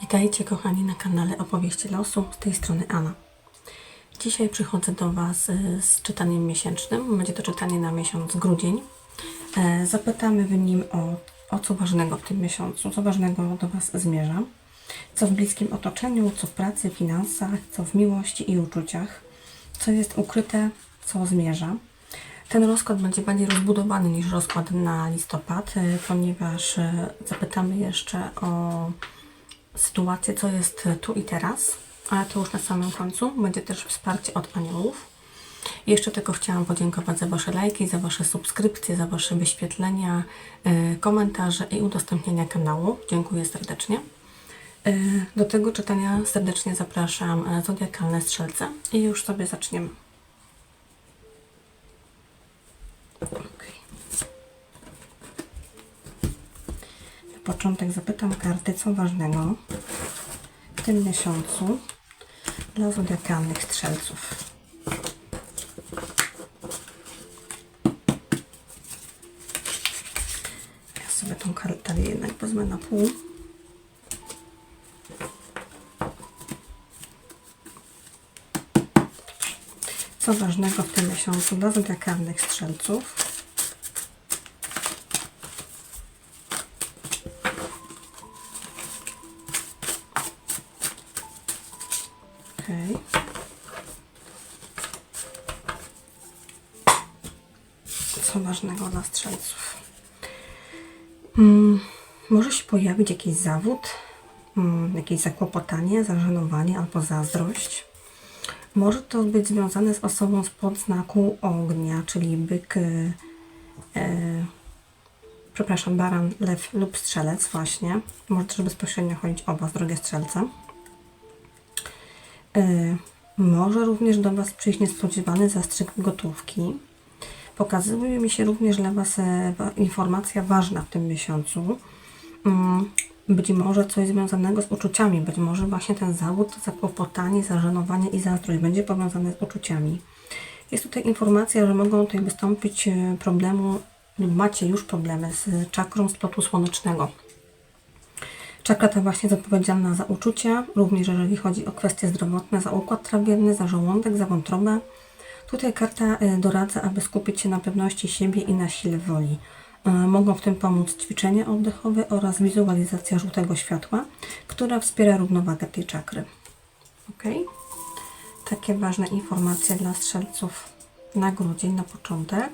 Witajcie kochani na kanale Opowieści Losu, z tej strony Anna. Dzisiaj przychodzę do Was y, z czytaniem miesięcznym. Będzie to czytanie na miesiąc grudzień. E, Zapytamy w nim o, o co ważnego w tym miesiącu, co ważnego do Was zmierza, co w bliskim otoczeniu, co w pracy, finansach, co w miłości i uczuciach, co jest ukryte, co zmierza. Ten rozkład będzie bardziej rozbudowany niż rozkład na listopad, y, ponieważ zapytamy jeszcze o sytuację, co jest tu i teraz, ale to już na samym końcu. Będzie też wsparcie od aniołów. Jeszcze tylko chciałam podziękować za Wasze lajki, za Wasze subskrypcje, za Wasze wyświetlenia, y, komentarze i udostępnienia kanału. Dziękuję serdecznie. Y, Do tego czytania serdecznie zapraszam e, Zodiakalne Strzelce i już sobie zaczniemy. Okej. Początek zapytam karty, co ważnego w tym miesiącu dla zodiakalnych strzelców. Ja sobie tą kartę jednak wezmę na pół. Co ważnego w tym miesiącu dla zodiakalnych strzelców? Strzelców? Mm, może się pojawić jakiś zawód, mm, jakieś zakłopotanie, zażenowanie albo zazdrość. Może to być związane z osobą spod znaku ognia, czyli byk, e, e, przepraszam, baran, lew lub strzelec właśnie. Może też bezpośrednio chodzić o Was, drogie strzelce. E, może również do Was przyjść niespodziewany zastrzyk gotówki. Pokazuje mi się również dla Was e, informacja ważna w tym miesiącu. Mm, Być może coś związanego z uczuciami, być może właśnie ten zawód, zakłopotanie, zażenowanie i zazdrość będzie powiązane z uczuciami. Jest tutaj informacja, że mogą tutaj wystąpić e, problemu, lub macie już problemy z czakrą splotu słonecznego. Czakra ta właśnie jest odpowiedzialna za uczucia, również jeżeli chodzi o kwestie zdrowotne, za układ trawienny, za żołądek, za wątrobę. Tutaj karta y, doradza, aby skupić się na pewności siebie i na sile woli. Y, Mogą w tym pomóc ćwiczenia oddechowe oraz wizualizacja żółtego światła, która wspiera równowagę tej czakry. Ok? Takie ważne informacje dla strzelców na grudzień, na początek.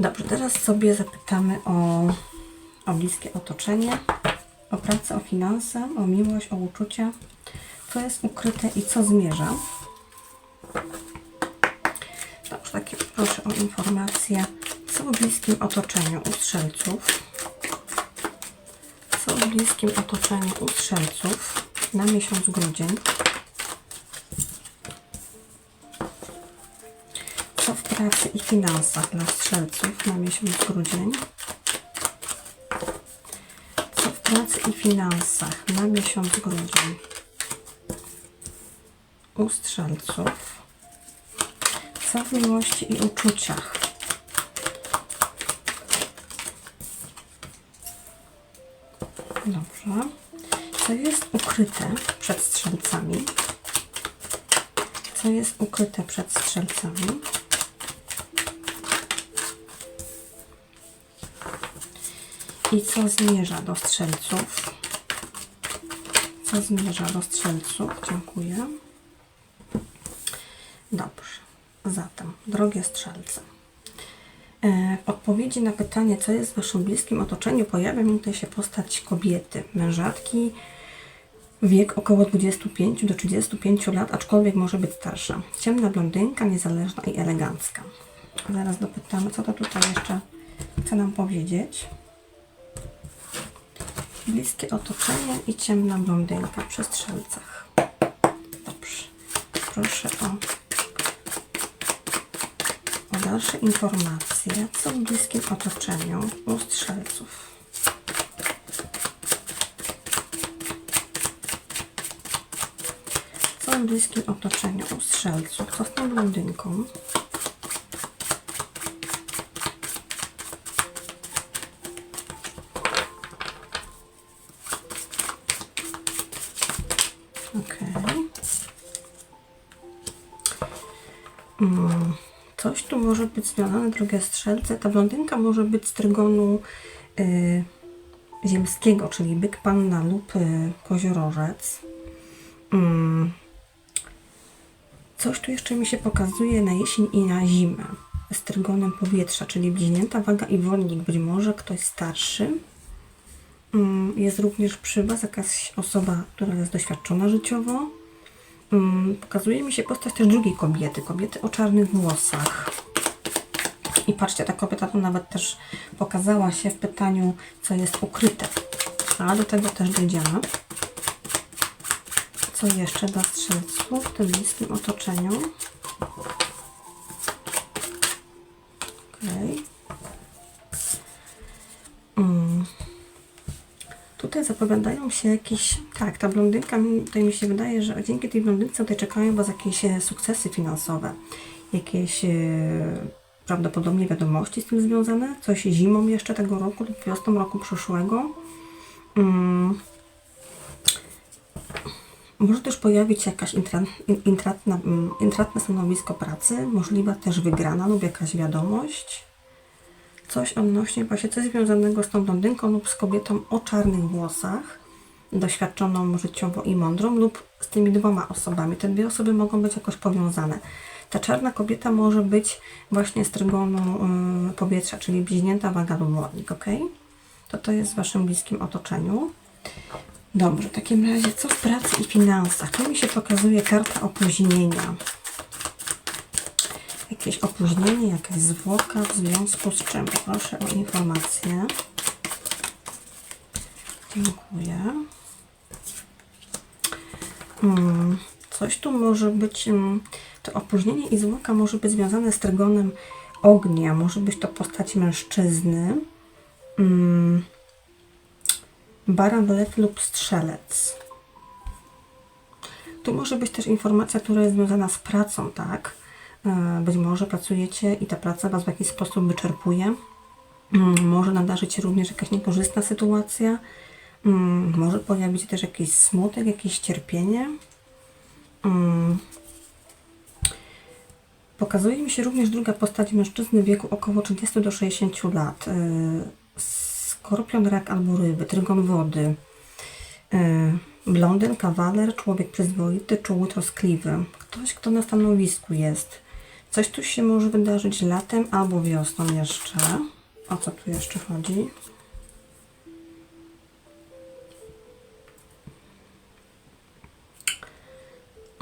Dobrze, teraz sobie zapytamy o, o bliskie otoczenie, o pracę, o finanse, o miłość, o uczucia, co jest ukryte i co zmierza. Takie proszę o informacje, co w bliskim otoczeniu u strzelców. Co w bliskim otoczeniu u strzelców na miesiąc grudzień. Co w pracy i finansach dla strzelców na miesiąc grudzień. Co w pracy i finansach na miesiąc grudzień u strzelców. Co w miłości i uczuciach. Dobrze. Co jest ukryte przed strzelcami? Co jest ukryte przed strzelcami? I co zmierza do strzelców? Co zmierza do strzelców? Dziękuję. Dobrze. Zatem, drogie strzelce, e, w odpowiedzi na pytanie, co jest w Waszym bliskim otoczeniu, pojawia mi tutaj się postać kobiety, mężatki, wiek około 25 do 35 lat, aczkolwiek może być starsza. Ciemna blondynka, niezależna i elegancka. Zaraz dopytamy, co to tutaj jeszcze chce nam powiedzieć. Bliskie otoczenie i ciemna blondynka przy strzelcach. Dobrze. Proszę o dalsze informacje, co w bliskim otoczeniu u strzelców. Co w bliskim otoczeniu u strzelców? Co z tą blondynką? Związane, drogie strzelce. Ta blondynka może być z trygonu y, ziemskiego, czyli byk panna lub y, koziorożec. Mm. Coś tu jeszcze mi się pokazuje na jesień i na zimę z trygonem powietrza, czyli bliźnięta waga i wodnik, być może ktoś starszy. Mm, Jest również przy Was jakaś osoba, która jest doświadczona życiowo. Mm, Pokazuje mi się postać też drugiej kobiety, kobiety o czarnych włosach. I patrzcie, ta kobieta tu nawet też pokazała się w pytaniu, co jest ukryte. A do tego też dojdziemy. Co jeszcze dla strzelców w tym bliskim otoczeniu? Okej. Mm. Tutaj zapowiadają się jakieś. Tak, ta blondynka, tutaj mi się wydaje, że dzięki tej blondynce tutaj czekają Was jakieś e, sukcesy finansowe, jakieś e, prawdopodobnie wiadomości z tym związane, coś zimą jeszcze tego roku lub wiosną roku przyszłego. Mm. Może też pojawić się jakaś intra, in- intratna, mm, intratne stanowisko pracy, możliwa też wygrana lub jakaś wiadomość. Coś odnośnie właśnie coś związanego z tą blondynką lub z kobietą o czarnych włosach, doświadczoną życiowo i mądrą, lub z tymi dwoma osobami. Te dwie osoby mogą być jakoś powiązane. Ta czarna kobieta może być właśnie z trygonu y, powietrza, czyli bliźnięta waga lub wodnik, ok? To to jest w Waszym bliskim otoczeniu. Dobrze, w takim razie co w pracy i finansach? Tu mi się pokazuje karta opóźnienia. Jakieś opóźnienie, jakaś zwłoka w związku z czym? Proszę o informację. Dziękuję. Mm, coś tu może być, mm, to opóźnienie i zwłoka może być związane z trygonem ognia, może być to postać mężczyzny. Mm, baran, lew lub strzelec. Tu może być też informacja, która jest związana z pracą, tak? E, Być może pracujecie i ta praca Was w jakiś sposób wyczerpuje. Mm, Może nadarzyć się również jakaś niekorzystna sytuacja. Mm, Może pojawić się też jakiś smutek, jakieś cierpienie. Pokazuje mi się również druga postać mężczyzny w wieku około 30 do 60 lat. E, Skorpion, rak albo ryby, trygon wody. E, Blondyn, kawaler, człowiek przyzwoity, czuły, troskliwy. Ktoś, kto na stanowisku jest. Coś tu się może wydarzyć latem albo wiosną jeszcze. O co tu jeszcze chodzi?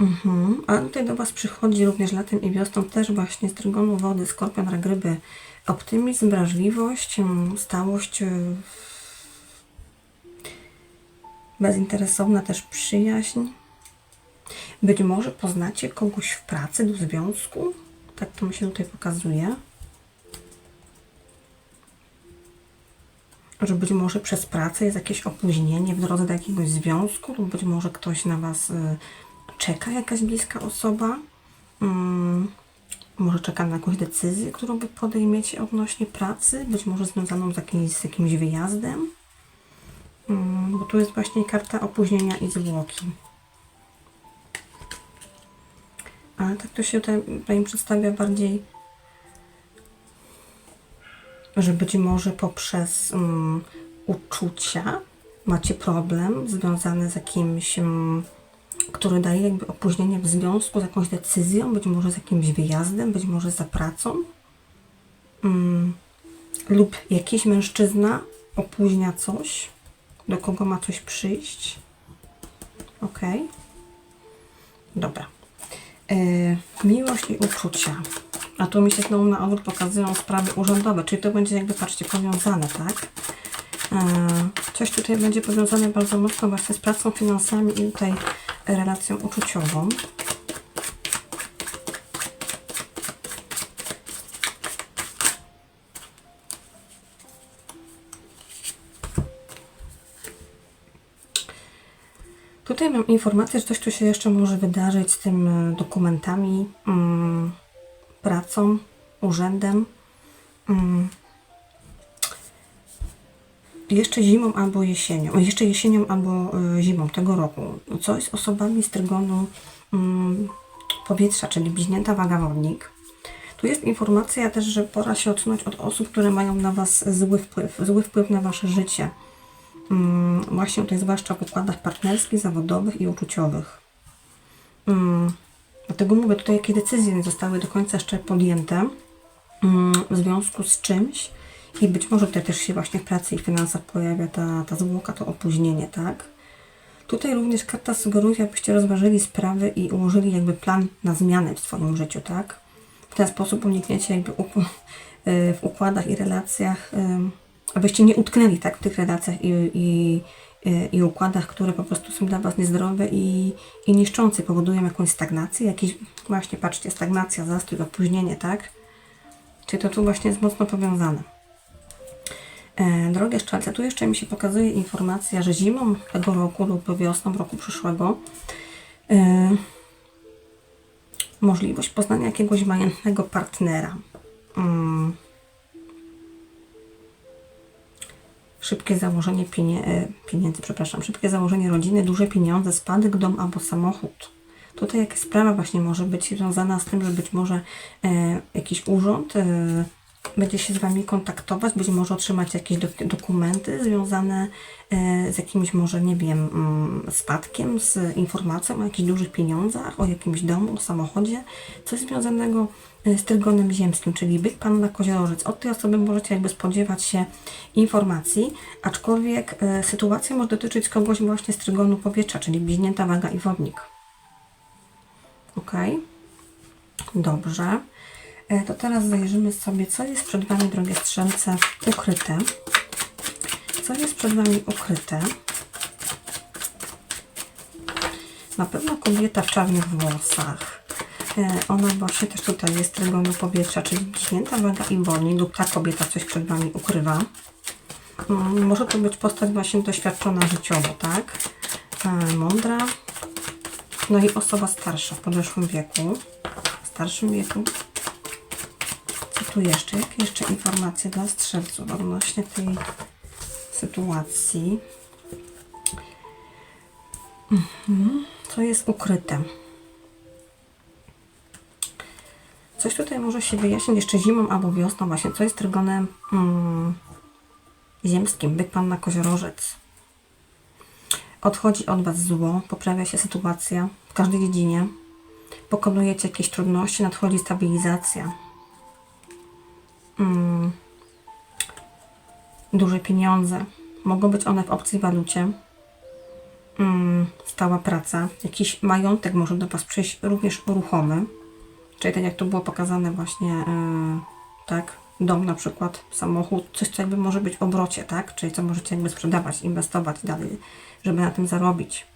Mhm. A tutaj do Was przychodzi również latem i wiosną też właśnie z trygonu wody, skorpion, rak. Optymizm, wrażliwość, stałość, y, bezinteresowna też przyjaźń. Być może poznacie kogoś w pracy, do związku. Tak to mi się tutaj pokazuje. Że być może przez pracę jest jakieś opóźnienie w drodze do jakiegoś związku, lub być może ktoś na Was y, czeka, jakaś bliska osoba. Mm, może czeka na jakąś decyzję, którą Wy podejmiecie odnośnie pracy, być może związaną z jakimś, z jakimś wyjazdem. Mm, bo tu jest właśnie karta opóźnienia i zwłoki. Ale tak to się tutaj, tutaj przedstawia bardziej, że być może poprzez mm, uczucia macie problem związany z jakimś, mm, który daje jakby opóźnienie w związku z jakąś decyzją, być może z jakimś wyjazdem, być może za pracą. Mm, lub jakiś mężczyzna opóźnia coś, do kogo ma coś przyjść. Ok. Dobra. Yy, miłość i uczucia. A tu mi się znowu na odwrót pokazują sprawy urzędowe, czyli to będzie jakby, patrzcie, powiązane, tak? Yy, coś tutaj będzie powiązane bardzo mocno właśnie z pracą, finansami i tutaj relacją uczuciową. Tutaj mam informację, że coś tu się jeszcze może wydarzyć z tym e, dokumentami, mm, pracą, urzędem. Jeszcze zimą albo jesienią, jeszcze jesienią albo e, zimą tego roku. Coś z osobami z trygonu mm, powietrza, czyli bliźnięta waga wodnik. Tu jest informacja też, że pora się odsunąć od osób, które mają na Was zły wpływ, zły wpływ na Wasze życie. Mm, właśnie tutaj zwłaszcza w układach partnerskich, zawodowych i uczuciowych. Mm, dlatego mówię tutaj, jakie decyzje nie zostały do końca jeszcze podjęte w związku z czymś i być może tutaj też się właśnie w pracy i finansach pojawia ta, ta zwłoka, to opóźnienie, tak? Tutaj również karta sugeruje, abyście rozważyli sprawy i ułożyli jakby plan na zmianę w swoim życiu, tak? W ten sposób unikniecie jakby y, w układach i relacjach, ym, abyście nie utknęli tak w tych relacjach i, i, y, i układach, które po prostu są dla Was niezdrowe i, i niszczące, powodują jakąś stagnację, jakiś właśnie, patrzcie, stagnacja, zastój, opóźnienie, tak? Czyli to tu właśnie jest mocno powiązane. E, Drogie szczelce, tu jeszcze mi się pokazuje informacja, że zimą tego roku lub wiosną roku przyszłego e, możliwość poznania jakiegoś majętnego partnera. Mm. Szybkie założenie pienie, e, pieniędzy, przepraszam, szybkie założenie rodziny, duże pieniądze, spadek, dom albo samochód. Tutaj jakaś sprawa właśnie może być związana z tym, że być może jakiś urząd będzie się z Wami kontaktować, być może otrzymać jakieś dok- dokumenty związane e, z jakimś może, nie wiem, mm, spadkiem, z informacją o jakichś dużych pieniądzach, o jakimś domu, o samochodzie, coś związanego e, z trygonem ziemskim, czyli byk panna koziorożec. Od tej osoby możecie jakby spodziewać się informacji, aczkolwiek e, sytuacja może dotyczyć kogoś właśnie z trygonu powietrza, czyli bliźnięta waga i wodnik. Ok? Dobrze. E, To teraz zajrzymy sobie, co jest przed Wami, drogie strzelce, ukryte. Co jest przed Wami ukryte? Na pewno kobieta w czarnych włosach. E, Ona właśnie też tutaj jest trygonu powietrza, czyli bliźnięta waga i wolni lub ta kobieta coś przed Wami ukrywa. Mm, Może to być postać właśnie doświadczona życiowo, tak? E, Mądra. No i osoba starsza w podeszłym wieku. W starszym wieku. Co tu jeszcze? Jakie jeszcze informacje dla strzelców odnośnie tej sytuacji? Mhm. Co jest ukryte? Coś tutaj może się wyjaśnić jeszcze zimą albo wiosną właśnie. Co jest trygonem mm, ziemskim? Byk Panna Koziorożec. Odchodzi od Was zło, poprawia się sytuacja w każdej dziedzinie. Pokonujecie jakieś trudności, nadchodzi stabilizacja. Mm. Duże pieniądze. Mogą być one w obcej walucie. Mm. Stała praca. Jakiś majątek może do Was przyjść również ruchomy. Czyli tak jak to było pokazane właśnie, yy, tak, dom na przykład, samochód, coś co jakby może być w obrocie, tak, czyli co możecie jakby sprzedawać, inwestować dalej, żeby na tym zarobić.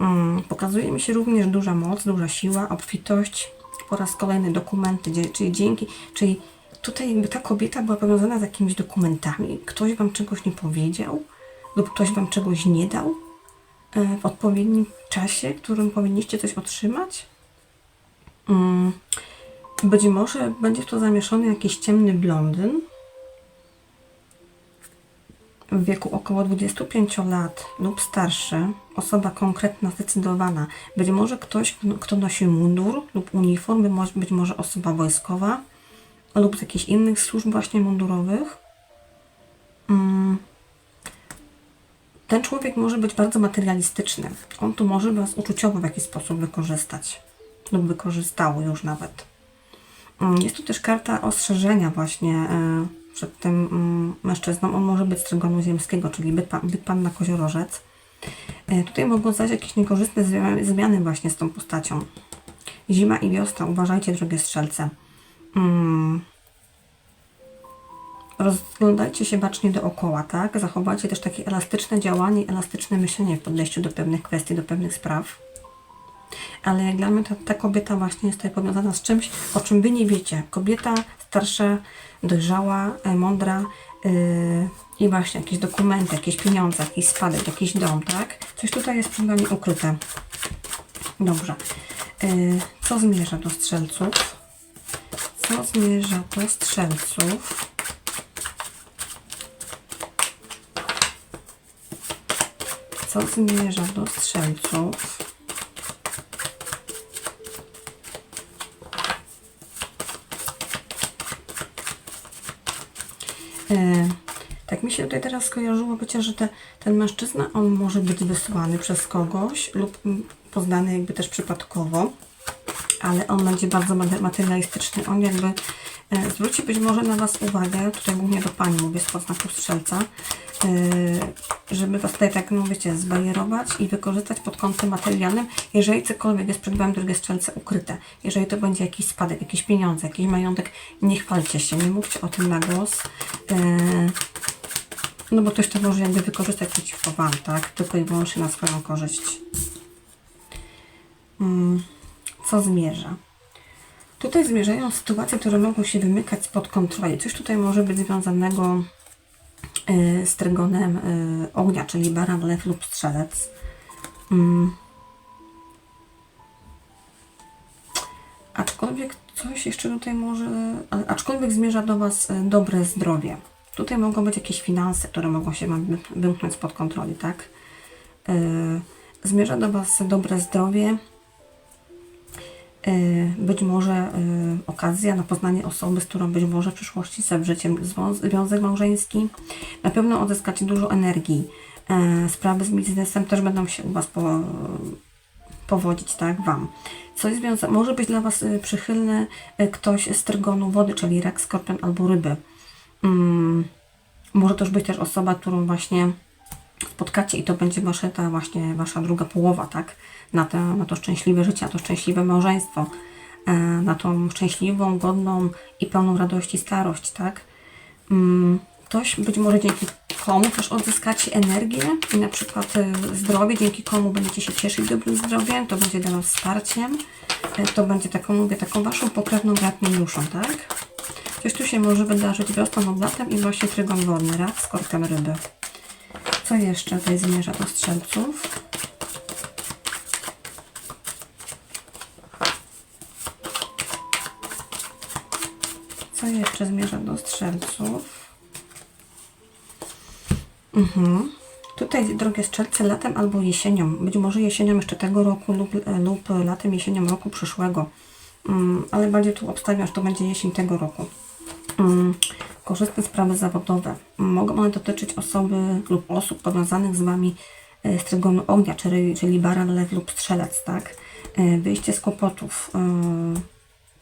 Mm, pokazuje mi się również duża moc, duża siła, obfitość, po raz kolejny dokumenty, czyli dzięki, czyli tutaj jakby ta kobieta była powiązana z jakimiś dokumentami, ktoś Wam czegoś nie powiedział lub ktoś Wam czegoś nie dał e, w odpowiednim czasie, w którym powinniście coś otrzymać. Mm, Być może będzie w to zamieszany jakiś ciemny blondyn w wieku około 25 lat lub starszy, osoba konkretna, zdecydowana. Być może ktoś, kto nosi mundur lub uniform, być może osoba wojskowa lub z jakichś innych służb właśnie mundurowych. Mm. Ten człowiek może być bardzo materialistyczny. On tu może Was uczuciowo w jakiś sposób wykorzystać lub wykorzystało już nawet. Mm, Jest tu też karta ostrzeżenia właśnie e, przed tym mm, mężczyzną. On może być z trygonu ziemskiego, czyli byt, pan, byt panna koziorożec. E, Tutaj mogą zajść jakieś niekorzystne zmiany właśnie z tą postacią. Zima i wiosna, uważajcie drogie strzelce. Mm. Rozglądajcie się bacznie dookoła, tak? Zachowajcie też takie elastyczne działanie elastyczne myślenie w podejściu do pewnych kwestii, do pewnych spraw. Ale jak dla mnie ta, ta kobieta właśnie jest tutaj powiązana z czymś, o czym Wy nie wiecie. Kobieta starsza, dojrzała, e, mądra yy, i właśnie jakieś dokumenty, jakieś pieniądze, jakiś spadek, jakiś dom, tak? Coś tutaj jest przed Wami ukryte. Dobrze. Yy, co zmierza do strzelców? to zmierza do strzelców. Co zmierza do strzelców? E, tak mi się tutaj teraz skojarzyło, chociaż te, ten mężczyzna, on może być wysłany przez kogoś lub poznany jakby też przypadkowo ale on będzie bardzo mate- materialistyczny. On jakby e, zwróci być może na Was uwagę, tutaj głównie do Pani mówię z znaku strzelca, e, żeby Was tutaj tak, no wiecie, zbajerować i wykorzystać pod kątem materialnym, jeżeli cokolwiek jest przed Wami drugie strzelce ukryte. Jeżeli to będzie jakiś spadek, jakieś pieniądze, jakiś majątek, nie chwalcie się, nie mówcie o tym na głos. E, no bo ktoś to może jakby wykorzystać przeciwko Wam, tak? Tylko i wyłącznie na swoją korzyść. Mm, co zmierza? Tutaj zmierzają sytuacje, które mogą się wymykać spod kontroli. Coś tutaj może być związanego y, z trygonem y, ognia, czyli baran, lew lub strzelec. Mm. Aczkolwiek coś jeszcze tutaj może, aczkolwiek zmierza do Was y, dobre zdrowie. Tutaj mogą być jakieś finanse, które mogą się Wam wy- wymknąć spod kontroli, tak? Zmierza do Was dobre zdrowie, być może y, okazja na poznanie osoby, z którą być może w przyszłości zawrzecie zwią- związek małżeński. Na pewno odzyskacie dużo energii. Y, Sprawy z biznesem też będą się u Was po, powodzić, tak, Wam. Coś związa- może być dla Was przychylny ktoś z trygonu wody, czyli rak, skorpion albo ryby. Mm, może też być też osoba, którą właśnie spotkacie i to będzie wasza, ta właśnie wasza druga połowa, tak? Na to, na to szczęśliwe życie, na to szczęśliwe małżeństwo, e, na tą szczęśliwą, godną i pełną radości starość, tak? Mm, Ktoś być może dzięki komu też odzyskacie energię i na przykład e, zdrowie, dzięki komu będziecie się cieszyć dobrym zdrowiem, to będzie dla Was wsparciem, e, to będzie taką, mówię, taką Waszą pokrewną ratniuszą, tak? Coś tu się może wydarzyć wiosną lub latem i właśnie trygon wodny, rak, skorpion, ryby. Co jeszcze tutaj zmierza do strzelców? Co jeszcze zmierza do strzelców? Mhm. Tutaj, drogie strzelce, latem albo jesienią. Być może jesienią jeszcze tego roku lub, lub latem, jesienią roku przyszłego. Mm, ale bardziej tu obstawiam, że to będzie jesień tego roku. Mm, korzystne sprawy zawodowe. Mogą one dotyczyć osoby lub osób powiązanych z Wami e, z trygonu ognia, czyli, czyli baran, lew lub strzelec, tak? E, Wyjście z kłopotów, e,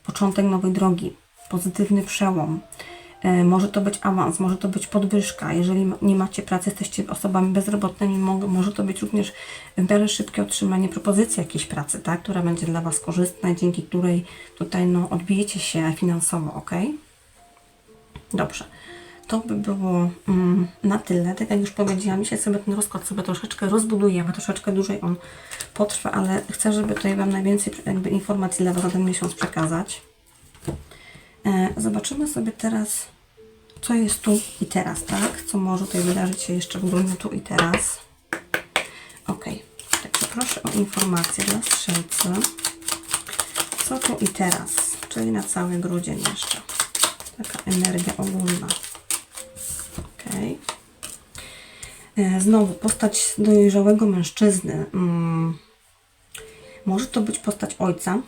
początek nowej drogi, pozytywny przełom. E, Może to być awans, może to być podwyżka. Jeżeli nie macie pracy, jesteście osobami bezrobotnymi, mo- może to być również w miarę szybkie otrzymanie propozycji jakiejś pracy, tak? która będzie dla Was korzystna, dzięki której tutaj no, odbijecie się finansowo, ok? Dobrze. To by było mm, na tyle. Tak jak już powiedziałam, dzisiaj sobie ten rozkład sobie troszeczkę rozbudujemy, troszeczkę dłużej on potrwa, ale chcę, żeby tutaj Wam najwięcej informacji dla Was za ten miesiąc przekazać. E, zobaczymy sobie teraz, co jest tu i teraz, tak? Co może tutaj wydarzyć się jeszcze w grudniu tu i teraz. Ok. Także proszę o informację dla strzelcy. Co tu i teraz, czyli na cały grudzień jeszcze. Taka energia ogólna. Ok. Znowu postać dojrzałego mężczyzny. Mm. Może to być postać ojca.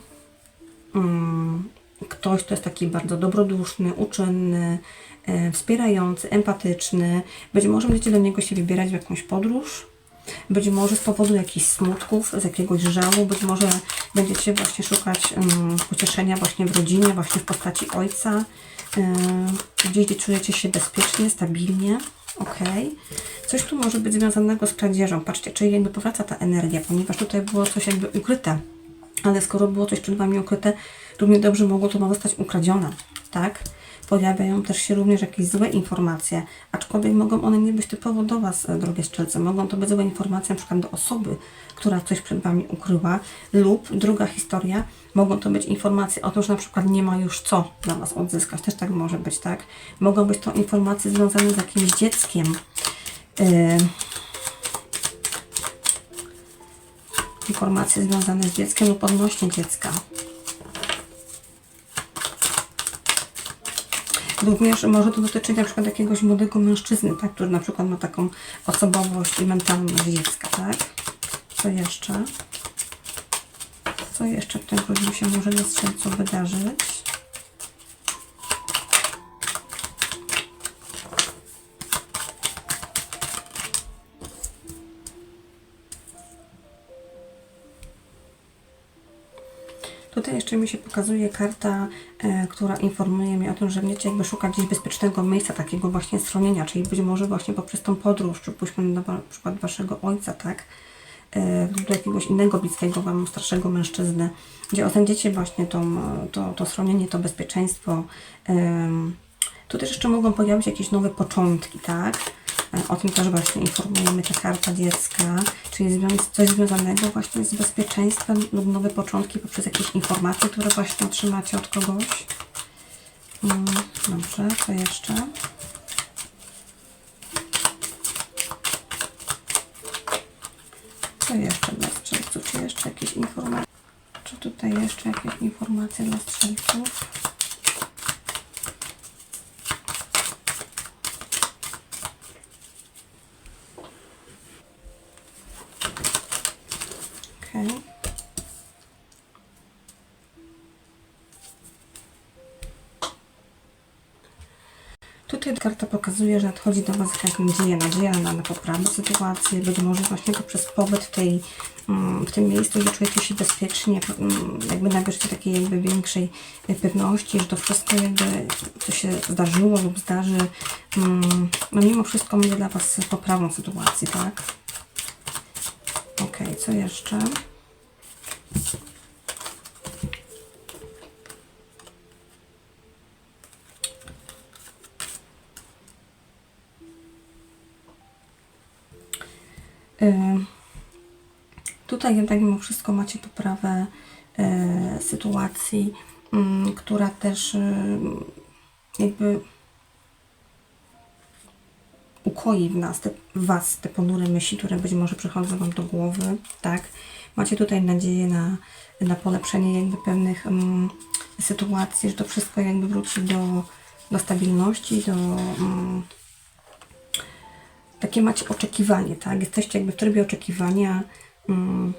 Mm. Ktoś, kto jest taki bardzo dobroduszny, uczynny, e, wspierający, empatyczny. Być może będziecie do niego się wybierać w jakąś podróż. Być może z powodu jakichś smutków, z jakiegoś żalu, być może będziecie właśnie szukać um, pocieszenia właśnie w rodzinie, właśnie w postaci ojca, yy, gdzie czujecie się bezpiecznie, stabilnie, ok. Coś tu może być związanego z kradzieżą, patrzcie, czyli jakby powraca ta energia, ponieważ tutaj było coś jakby ukryte, ale skoro było coś przed Wami ukryte, równie dobrze mogło to zostać ukradzione, tak? Pojawiają też się również jakieś złe informacje, aczkolwiek mogą one nie być typowo do Was, e, drogie szczelce. Mogą to być złe informacje przykład do osoby, która coś przed Wami ukryła, lub druga historia, mogą to być informacje o tym, że przykład nie ma już co dla Was odzyskać. Też tak może być, tak? Mogą być to informacje związane z jakimś dzieckiem. Yy, informacje związane z dzieckiem lub odnośnie dziecka. Również może to dotyczyć na przykład jakiegoś młodego mężczyzny, tak, który na przykład ma taką osobowość i mentalność dziecka, tak? Co jeszcze? Co jeszcze w tym grudniu się może dla strzelców wydarzyć? Tutaj jeszcze mi się pokazuje karta, e, która informuje mnie o tym, że będziecie jakby szukać gdzieś bezpiecznego miejsca, takiego właśnie schronienia, czyli być może właśnie poprzez tą podróż, przypuśćmy na wa- przykład waszego ojca, tak? E, do jakiegoś innego bliskiego wam starszego mężczyzny, gdzie odnajdziecie właśnie tą, e, to, to schronienie, to bezpieczeństwo. Em, tu też jeszcze mogą pojawić jakieś nowe początki, tak? E, O tym też właśnie informujemy ta karta dziecka, czyli coś związanego właśnie z bezpieczeństwem lub nowe początki poprzez jakieś informacje, które właśnie otrzymacie od kogoś. Mm, Dobrze, co jeszcze? Co jeszcze dla strzelców? Czy jeszcze jakieś informacje? Czy tutaj jeszcze jakieś informacje dla strzelców? Okej. Tutaj karta pokazuje, że nadchodzi do Was jakaś nadzieja, nadzieja na, na poprawę sytuacji, być może właśnie poprzez pobyt w, tej, mm, w tym miejscu, gdzie czujecie się bezpiecznie, mm, jakby nabierzecie takiej jakby większej pewności, że to wszystko jakby, co się zdarzyło lub zdarzy, mm, no mimo wszystko będzie dla Was poprawą sytuacji, tak? Okej, co jeszcze? Tutaj jednak mimo wszystko macie poprawę e, sytuacji, mm, która też ym, jakby ukoi w nas, te, w Was te ponure myśli, które być może przychodzą Wam do głowy, tak? Macie tutaj nadzieję na, na polepszenie jakby pewnych mm, sytuacji, że to wszystko jakby wróci do, do stabilności, do mm, takie macie oczekiwanie, tak? Jesteście jakby w trybie oczekiwania, mm,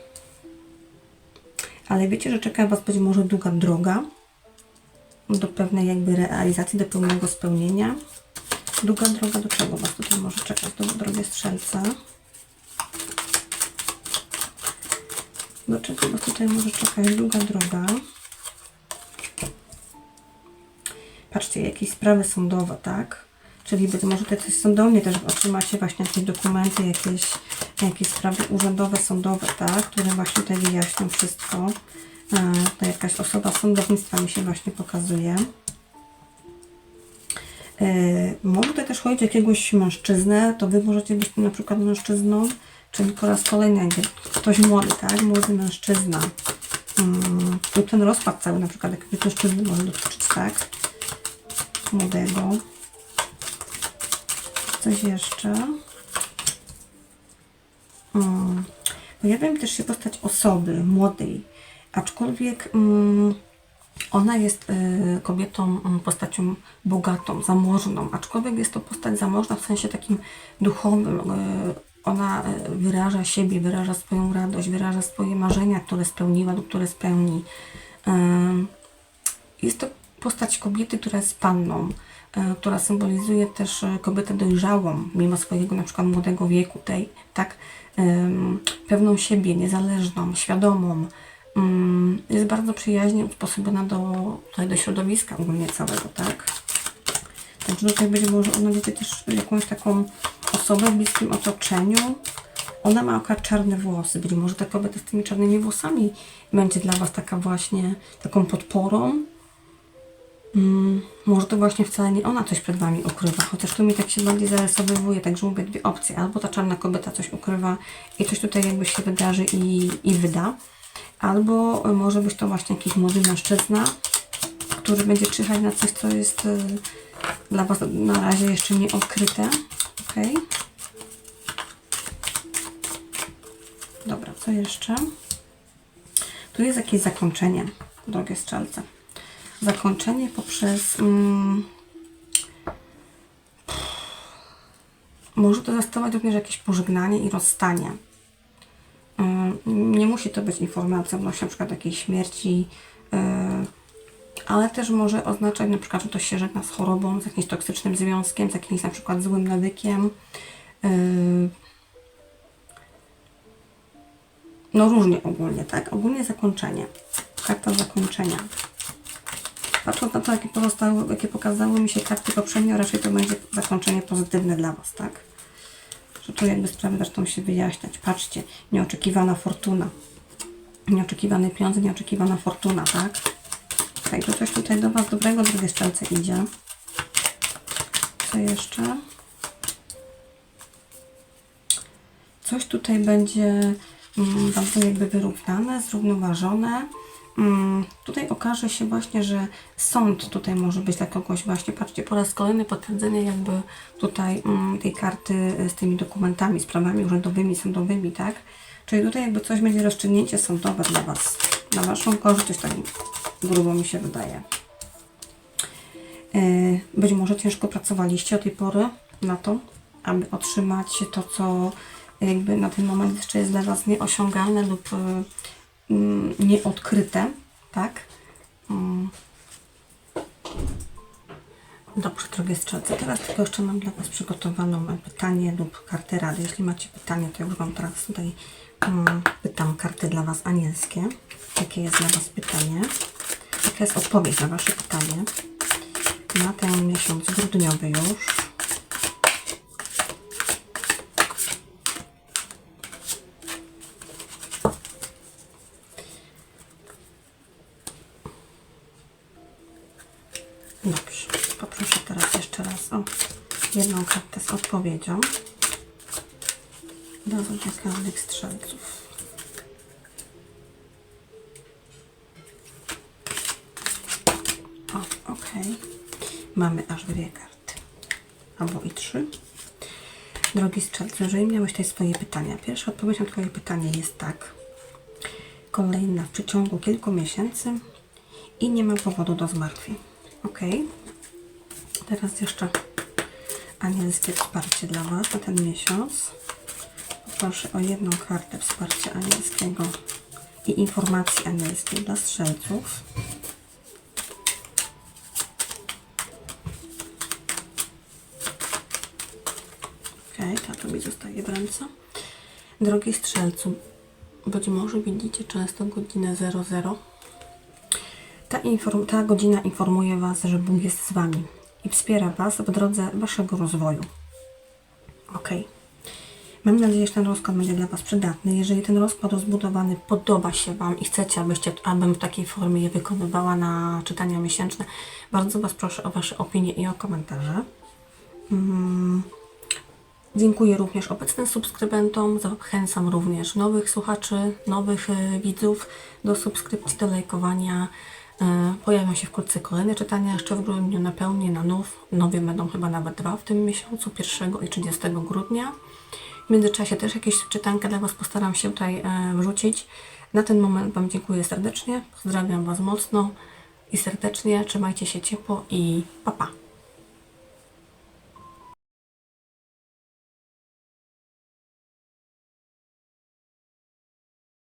ale wiecie, że czeka Was być może długa droga do pewnej jakby realizacji, do pełnego spełnienia. Długa droga do czego Was tutaj może czekać, do drogie strzelca? Do czego Was tutaj może czekać długa droga? Patrzcie, jakieś sprawy sądowe, tak? Czyli być może tutaj coś sądownie też otrzymacie właśnie jakieś dokumenty, jakieś, jakieś sprawy urzędowe, sądowe, tak? Które właśnie tutaj wyjaśnią wszystko. E, To jakaś osoba sądownictwa mi się właśnie pokazuje. E, Może tutaj też chodzić o jakiegoś mężczyznę, to Wy możecie być na przykład mężczyzną, czyli po raz kolejny ktoś młody, tak? Młody mężczyzna. Mm, lub ten rozpad cały na przykład jakiegoś mężczyzny może dotyczyć, tak? Młodego. Coś jeszcze. Mm. Pojawia mi też się postać osoby młodej, aczkolwiek mm, ona jest y, kobietą, mm, postacią bogatą, zamożną, aczkolwiek jest to postać zamożna w sensie takim duchowym. Y, ona y, wyraża siebie, wyraża swoją radość, wyraża swoje marzenia, które spełniła lub które spełni. Jest to postać kobiety, która jest panną, która symbolizuje też e, kobietę dojrzałą, mimo swojego na przykład młodego wieku, tej, tak, pewną siebie, niezależną, świadomą. Mm, Jest bardzo przyjaźnie usposobiona do, do środowiska ogólnie całego, tak. Także tutaj będzie może odnajdziecie też jakąś taką osobę w bliskim otoczeniu. Ona ma akurat czarne włosy. Być może ta kobieta z tymi czarnymi włosami będzie dla Was taka właśnie taką podporą. Mm, może to właśnie wcale nie ona coś przed Wami ukrywa, chociaż tu mi tak się bardziej zarysowywuje, także mówię dwie opcje. Albo ta czarna kobieta coś ukrywa i coś tutaj jakby się wydarzy i, i wyda. Albo y, może być to właśnie jakiś młody mężczyzna, który będzie czyhać na coś, co jest y, dla Was na razie jeszcze nie odkryte. Ok. Dobra, co jeszcze? Tu jest jakieś zakończenie, drogie strzelce. Zakończenie poprzez. Mm, może to zastanowić również jakieś pożegnanie i rozstanie. Mm, Nie musi to być informacja odnośnie przykład jakiejś śmierci, yy, ale też może oznaczać na przykład, że ktoś się żegna z chorobą, z jakimś toksycznym związkiem, z jakimś przykład złym nawykiem. Yy, no różnie ogólnie, tak? Ogólnie zakończenie. karta zakończenia. Patrząc na to, jakie, pozostały, jakie pokazały mi się karty poprzednio, raczej to będzie zakończenie pozytywne dla Was, tak? Że tu jakby sprawy zaczną się wyjaśniać. Patrzcie, nieoczekiwana fortuna. Nieoczekiwane pieniądze, nieoczekiwana fortuna, tak? Także coś tutaj do Was dobrego, drugie strzelce idzie. Co jeszcze? Coś tutaj będzie mm, bardzo jakby wyrównane, zrównoważone. Mm, tutaj okaże się właśnie, że sąd tutaj może być dla kogoś właśnie, patrzcie, po raz kolejny potwierdzenie jakby tutaj mm, tej karty z tymi dokumentami, sprawami urzędowymi, sądowymi, tak? Czyli tutaj jakby coś będzie rozstrzygnięcie sądowe dla Was, na Waszą korzyść, tak grubo mi się wydaje. Yy, Być może ciężko pracowaliście od tej pory na to, aby otrzymać to, co jakby na ten moment jeszcze jest dla Was nieosiągalne lub mm, nieodkryte, tak? Mm. Dobrze, drogie strzelce. Teraz tylko jeszcze mam dla Was przygotowaną pytanie lub kartę rady. Jeśli macie pytanie, to już Wam teraz tutaj mm, pytam karty dla Was anielskie. Jakie jest dla Was pytanie? Jaka jest odpowiedź na Wasze pytanie? Na ten miesiąc grudniowy już. Odpowiedzią do zodiakalnych strzelców. O, ok. Mamy aż dwie karty. Albo i trzy. Drogi strzelcu, jeżeli miałeś tutaj swoje pytania, pierwsza odpowiedź na Twoje pytanie jest tak. Kolejna w przeciągu kilku miesięcy i nie ma powodu do zmartwień. Ok. Teraz jeszcze anielskie wsparcie dla Was na ten miesiąc. Proszę o jedną kartę wsparcia anielskiego i informacji anielskiej dla strzelców. Ok, ta to mi zostaje w ręce. Drogi strzelcu, być może widzicie często godzinę 00. Ta, inform- ta godzina informuje Was, że Bóg jest z Wami i wspiera Was w drodze Waszego rozwoju. Ok. Mam nadzieję, że ten rozkład będzie dla Was przydatny. Jeżeli ten rozkład rozbudowany podoba się Wam i chcecie, abyście, abym w takiej formie je wykonywała na czytania miesięczne, bardzo Was proszę o Wasze opinie i o komentarze. Mm. Dziękuję również obecnym subskrybentom. Zachęcam również nowych słuchaczy, nowych e, widzów do subskrypcji, do lajkowania. E, pojawią się wkrótce kolejne czytania jeszcze w grudniu na pełni, na nów. Nowie będą chyba nawet dwa w tym miesiącu, 1 i 30 grudnia. W międzyczasie też jakieś czytanka dla Was postaram się tutaj e, wrzucić. Na ten moment Wam dziękuję serdecznie. Pozdrawiam Was mocno i serdecznie. Trzymajcie się ciepło i pa pa.